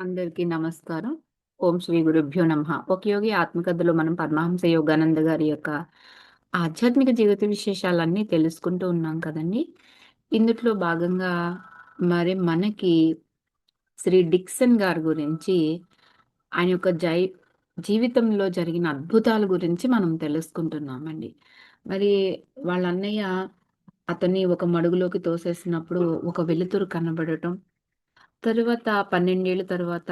అందరికీ నమస్కారం. ఓం శ్రీ గురుభ్యో నమ. ఒక యోగి ఆత్మకథలో మనం పరమహంస యోగానంద గారి యొక్క ఆధ్యాత్మిక జీవిత విశేషాలన్నీ తెలుసుకుంటూ ఉన్నాం కదండి. ఇందుట్లో భాగంగా మరి మనకి శ్రీ డిక్సన్ గారి గురించి ఆయన యొక్క జై జీవితంలో జరిగిన అద్భుతాల గురించి మనం తెలుసుకుంటున్నామండి. మరి వాళ్ళ అన్నయ్య అతన్ని ఒక మడుగులోకి తోసేసినప్పుడు ఒక వెలుతురు కనబడటం తరువాత పన్నెండేళ్ళ తర్వాత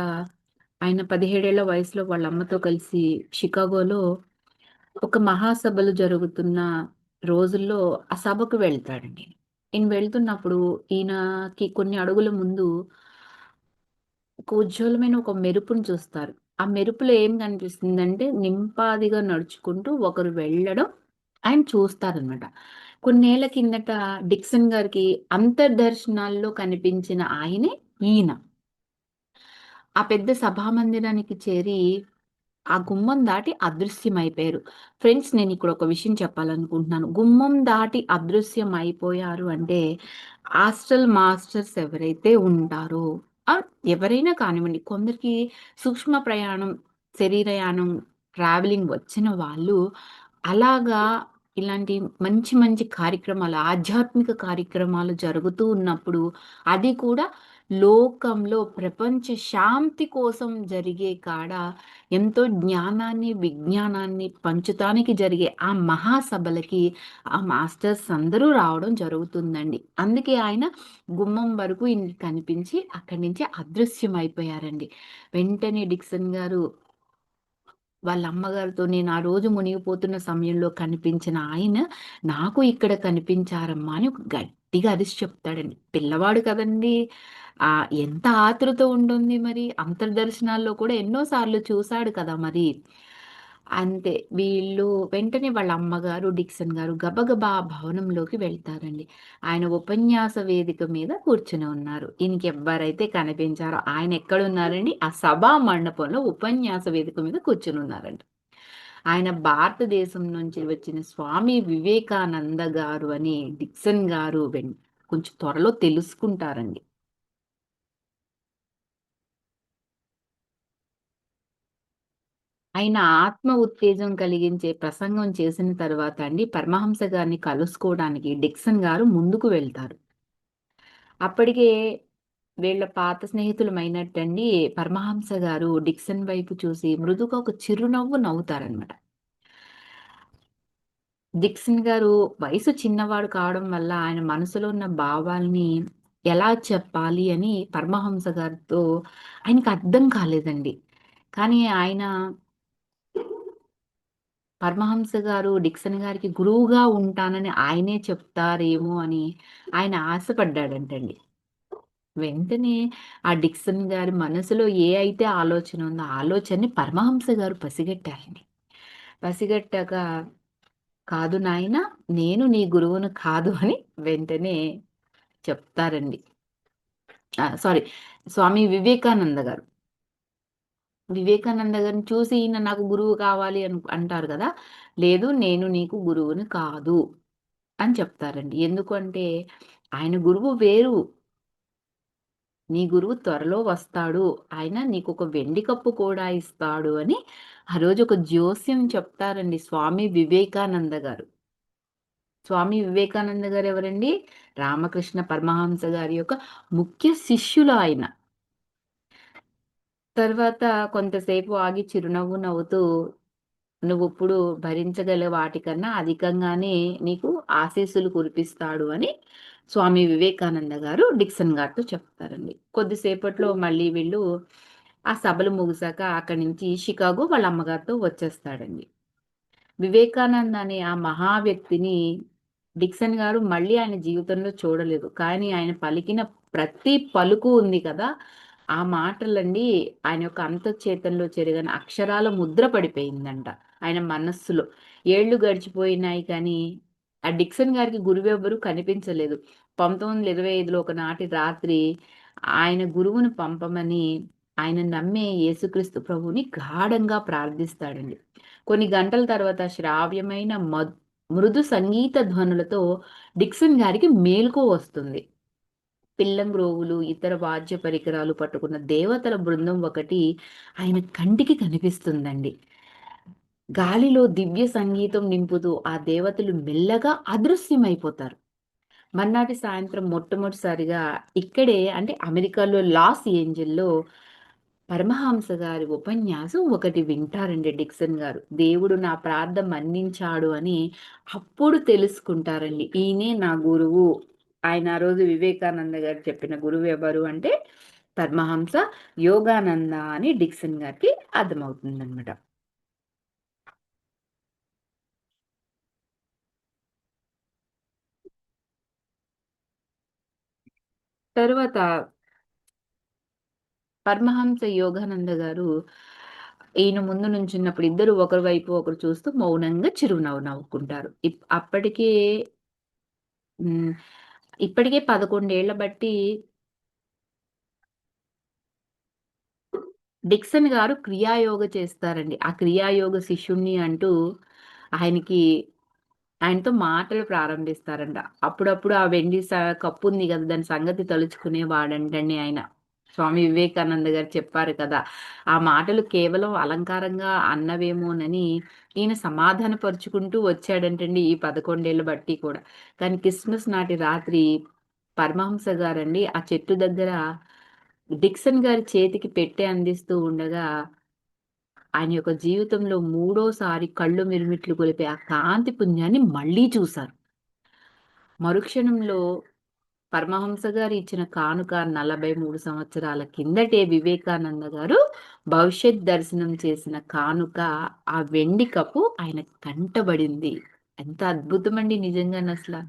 ఆయన పదిహేడేళ్ళ వయసులో వాళ్ళ అమ్మతో కలిసి షికాగోలో ఒక మహాసభలు జరుగుతున్న రోజుల్లో ఆ సభకు వెళ్తాడండి. ఈయన వెళ్తున్నప్పుడు ఈయనకి కొన్ని అడుగుల ముందు ఒక ఉజ్వలమైన ఒక మెరుపును చూస్తారు. ఆ మెరుపులో ఏం కనిపిస్తుందంటే నింపాదిగా నడుచుకుంటూ ఒకరు వెళ్ళడం ఆయన చూస్తారనమాట కొన్నేళ్ళ కిందట డిక్సన్ గారికి అంతర్దర్శనాల్లో కనిపించిన ఆయనే ఈయన. ఆ పెద్ద సభామందిరానికి చేరి ఆ గుమ్మం దాటి అదృశ్యం అయిపోయారు ఫ్రెండ్స్ నేను ఇక్కడ ఒక విషయం చెప్పాలనుకుంటున్నాను. గుమ్మం దాటి అదృశ్యం అయిపోయారు అంటే హాస్టల్ మాస్టర్స్ ఎవరైతే ఉంటారో ఎవరైనా కానివ్వండి కొందరికి సూక్ష్మ ప్రయాణం శరీరయానం ట్రావెలింగ్ వచ్చిన వాళ్ళు అలాగా ఇలాంటి మంచి మంచి కార్యక్రమాలు ఆధ్యాత్మిక కార్యక్రమాలు జరుగుతూ ఉన్నప్పుడు అది కూడా లోకంలో ప్రపంచ శాంతి కోసం జరిగే కాడ ఎంతో జ్ఞానాన్ని విజ్ఞానాన్ని పంచుతానికి జరిగే ఆ మహాసభలకి ఆ మాస్టర్స్ అందరూ రావడం జరుగుతుందండి. అందుకే ఆయన గుమ్మం వరకు కనిపించి అక్కడి నుంచి అదృశ్యం అయిపోయారండి వెంటనే డిక్సన్ గారు వాళ్ళ అమ్మగారితో నేను ఆ రోజు మునిగిపోతున్న సమయంలో కనిపించిన ఆయన నాకు ఇక్కడ కనిపించారమ్మా అని ఒక గట్టిగా అరిసి చెప్తాడండి. పిల్లవాడు కదండి. ఆ ఎంత ఆతృత ఉంటుంది మరి. అంతర్దర్శనాల్లో కూడా ఎన్నోసార్లు చూశాడు కదా మరి. అంతే వీళ్ళు వెంటనే వాళ్ళ అమ్మగారు డిక్సన్ గారు గబగబా భవనంలోకి వెళ్తారండి. ఆయన ఉపన్యాస వేదిక మీద కూర్చుని ఉన్నారు. ఈయనకి ఎవ్వరైతే కనిపించారో ఆయన ఎక్కడున్నారండి? ఆ సభా మండపంలో ఉపన్యాస వేదిక మీద కూర్చుని ఉన్నారండి ఆయన భారతదేశం నుంచి వచ్చిన స్వామి వివేకానంద గారు అని డిక్సన్ గారు కొంచెం త్వరలో తెలుసుకుంటారండి. ఆయన ఆత్మ ఉత్తేజం కలిగించే ప్రసంగం చేసిన తర్వాత అండి పరమహంస గారిని కలుసుకోవడానికి డిక్సన్ గారు ముందుకు వెళ్తారు. అప్పటికే వీళ్ళ పాత స్నేహితులమైనట్టండి పరమహంస గారు డిక్సన్ వైపు చూసి మృదుగా ఒక చిరునవ్వు నవ్వుతారనమాట డిక్సన్ గారు వయసు చిన్నవాడు కావడం వల్ల ఆయన మనసులో ఉన్న భావాల్ని ఎలా చెప్పాలి అని పరమహంస గారితో ఆయనకి అర్థం కాలేదండి. కానీ ఆయన పరమహంస గారు డిక్సన్ గారికి గురువుగా ఉంటానని ఆయనే చెప్తారేమో అని ఆయన ఆశపడ్డాడంటండి. వెంటనే ఆ డిక్సన్ గారి మనసులో ఏ అయితే ఆలోచన ఉందో ఆలోచనని పరమహంస గారు పసిగట్టారండి. పసిగట్టాక కాదు నాయన నేను నీ గురువును కాదు అని వెంటనే చెప్తారండి. సారీ స్వామి వివేకానంద గారు. వివేకానంద గారిని చూసి ఈయన నాకు గురువు కావాలి అని అంటారు కదా? లేదు నేను నీకు గురువుని కాదు అని చెప్తారండి. ఎందుకంటే ఆయన గురువు వేరు. నీ గురువు త్వరలో వస్తాడు. ఆయన నీకు ఒక వెండి కప్పు కూడా ఇస్తాడు అని ఆ రోజు ఒక జోస్యం చెప్తారండి స్వామి వివేకానంద గారు. స్వామి వివేకానంద గారు ఎవరండి? రామకృష్ణ పరమహంస గారి యొక్క ముఖ్య శిష్యులు ఆయన. తర్వాత కొంతసేపు ఆగి చిరునవ్వు నవ్వుతూ నువ్వు ఇప్పుడు భరించగల వాటికన్నా అధికంగానే నీకు ఆశీస్సులు కురిపిస్తాడు అని స్వామి వివేకానంద గారు డిక్సన్ గారితో చెప్తారండి. కొద్దిసేపట్లో మళ్ళీ వీళ్ళు ఆ సభలు ముగిసాక అక్కడి నుంచి షికాగో వాళ్ళ అమ్మగారితో వచ్చేస్తాడండి. వివేకానంద అనే ఆ మహా వ్యక్తిని డిక్సన్ గారు మళ్ళీ ఆయన జీవితంలో చూడలేదు. కానీ ఆయన పలికిన ప్రతి పలుకు ఉంది కదా ఆ మాటలండి ఆయన యొక్క అంతఃచేతంలో చెరిగిన అక్షరాల ముద్ర పడిపోయిందంట ఆయన మనస్సులో. ఏళ్ళు గడిచిపోయినాయి కానీ ఆ డిక్సన్ గారికి గురువెవ్వరూ కనిపించలేదు. పంతొమ్మిది వందల ఇరవై ఐదులో ఒకనాటి రాత్రి ఆయన గురువును పంపమని ఆయన నమ్మే యేసుక్రీస్తు ప్రభుని గాఢంగా ప్రార్థిస్తాడండి. కొన్ని గంటల తర్వాత శ్రావ్యమైన మృదు సంగీత ధ్వనులతో డిక్సన్ గారికి మేలుకో వస్తుంది. పిల్లంగ్రోవులు ఇతర వాద్య పరికరాలు పట్టుకున్న దేవతల బృందం ఒకటి ఆయన కంటికి కనిపిస్తుందండి. గాలిలో దివ్య సంగీతం నింపుతూ ఆ దేవతలు మెల్లగా అదృశ్యమైపోతారు. మర్నాటి సాయంత్రం మొట్టమొదటిసారిగా ఇక్కడే అంటే అమెరికాలో లాస్ ఏంజల్లో పరమహంస గారి ఉపన్యాసం ఒకటి వింటారండి డిక్సన్ గారు. దేవుడు నా ప్రార్థన మన్నించాడు అని అప్పుడు తెలుసుకుంటారండి. ఈయనే నా గురువు. ఆయన ఆ రోజు వివేకానంద గారు చెప్పిన గురువు ఎవరు అంటే పరమహంస యోగానంద అని డిక్సన్ గారికి అర్థమవుతుంది అనమాట తరువాత పరమహంస యోగానంద గారు ఈయన ముందు నుంచిన్నప్పుడు ఇద్దరు ఒకరి వైపు ఒకరు చూస్తూ మౌనంగా చిరునవ్వు నవ్వుకుంటారు. అప్పటికే ఇప్పటికే పదకొండేళ్ళ బట్టి డిక్సన్ గారు క్రియాయోగ చేస్తారండి. ఆ క్రియాయోగ శిష్యుణ్ణి అంటూ ఆయనకి ఆయనతో మాటలు ప్రారంభిస్తారంట. అప్పుడప్పుడు ఆ వెండి కప్పు ఉంది కదా దాని సంగతి తలుచుకునేవాడంటండి ఆయన. స్వామి వివేకానంద గారు చెప్పారు కదా. ఆ మాటలు కేవలం అలంకారంగా అన్నవేమోనని ఈయన సమాధానపరుచుకుంటూ వచ్చాడంటండి ఈ పదకొండేళ్ళు బట్టి కూడా. కానీ క్రిస్మస్ నాటి రాత్రి పరమహంస గారండి ఆ చెట్టు దగ్గర డిక్సన్ గారి చేతికి పెట్టే అందిస్తూ ఉండగా ఆయన యొక్క జీవితంలో మూడోసారి కళ్ళు మిరుమిట్లు కొలిపే ఆ కాంతి పుణ్యాన్ని మళ్ళీ చూశారు. మరుక్షణంలో పరమహంస గారు ఇచ్చిన కానుక నలభై మూడు సంవత్సరాల కిందటే వివేకానంద గారు భవిష్యత్ దర్శనం చేసిన కానుక ఆ వెండి కప్పు ఆయన కంటబడింది. ఎంత అద్భుతమండి నిజంగా అసలు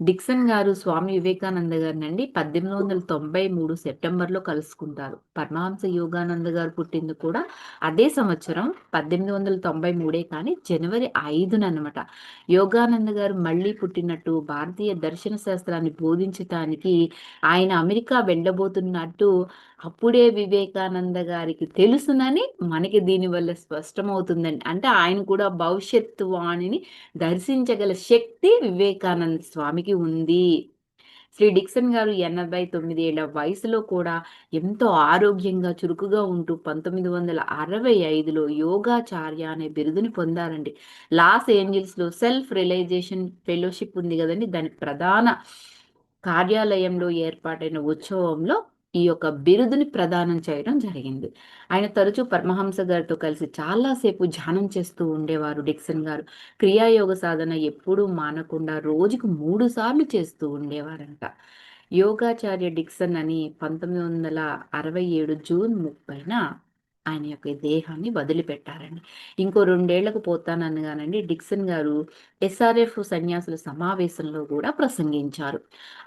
డిక్సన్ గారు స్వామి వివేకానంద గారినండి పద్దెనిమిది వందల తొంభై మూడు సెప్టెంబర్లో కలుసుకుంటారు. పరమహంస యోగానంద గారు పుట్టింది కూడా అదే సంవత్సరం పద్దెనిమిది వందల తొంభై మూడే కానీ జనవరి ఐదున అనమాట యోగానంద గారు మళ్ళీ పుట్టినట్టు భారతీయ దర్శన శాస్త్రాన్ని బోధించటానికి ఆయన అమెరికా వెళ్ళబోతున్నట్టు అప్పుడే వివేకానంద గారికి తెలుసునని మనకి దీనివల్ల స్పష్టమవుతుందండి. అంటే ఆయన కూడా భవిష్యత్తు వాణిని దర్శించగల శక్తి వివేకానంద స్వామికి ఉంది. శ్రీ డిక్సన్ గారు ఎనభై తొమ్మిది ఏళ్ళ వయసులో కూడా ఎంతో ఆరోగ్యంగా చురుకుగా ఉంటూ పంతొమ్మిది వందల అరవై ఐదులో యోగాచార్య అనే బిరుదుని పొందారండి. లాస్ ఏంజిల్స్లో సెల్ఫ్ రియలైజేషన్ ఫెలోషిప్ ఉంది కదండి. దాని ప్రధాన కార్యాలయంలో ఏర్పాటైన ఉత్సవంలో ఈ యొక్క బిరుదుని ప్రదానం చేయడం జరిగింది. ఆయన తరచూ పరమహంస గారితో కలిసి చాలాసేపు ధ్యానం చేస్తూ ఉండేవారు డిక్సన్ గారు. క్రియాయోగ సాధన ఎప్పుడూ మానకుండా రోజుకు మూడు సార్లు చేస్తూ ఉండేవారంట. యోగాచార్య డిక్సన్ అని పంతొమ్మిది వందల అరవై ఏడు జూన్ ముప్పైన ఆయన యొక్క దేహాన్ని వదిలిపెట్టారండి. ఇంకో రెండేళ్ళకు పోతాననగానండి డిక్సన్ గారు ఎస్ఆర్ఎఫ్ సన్యాసుల సమావేశంలో కూడా ప్రసంగించారు.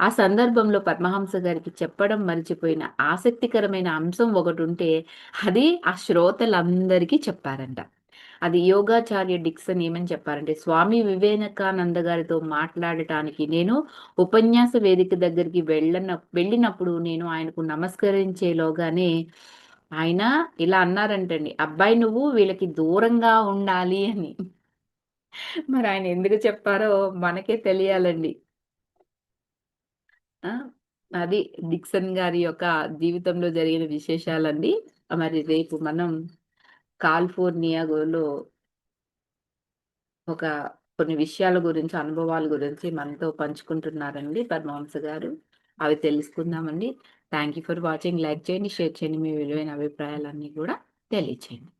ఆ సందర్భంలో పద్మహంస గారికి చెప్పడం మర్చిపోయిన ఆసక్తికరమైన అంశం ఒకటి ఉంటే అది ఆ శ్రోతలందరికీ చెప్పారంట. అది యోగాచార్య డిక్సన్ ఏమని చెప్పారంటే స్వామి వివేకానంద గారితో మాట్లాడటానికి నేను ఉపన్యాస వేదిక దగ్గరికి వెళ్ళన వెళ్ళినప్పుడు నేను ఆయనకు నమస్కరించేలోగానే ఆయన ఇలా అన్నారంటండి అబ్బాయి నువ్వు వీళ్ళకి దూరంగా ఉండాలి అని. మరి ఆయన ఎందుకు చెప్పారో మనకే తెలియాలండి. అది డిక్సన్ గారి యొక్క జీవితంలో జరిగిన విశేషాలండి. మరి రేపు మనం కాలిఫోర్నియాలో ఒక కొన్ని విషయాల గురించి అనుభవాల గురించి మనతో పంచుకుంటున్నారండి పరమహంస గారు. అవి తెలుసుకుందామండి. Thank you for watching like చేయండి షేర్ చేయండి మీ విలువైన అభిప్రాయాలన్నీ కూడా తెలియచేయండి.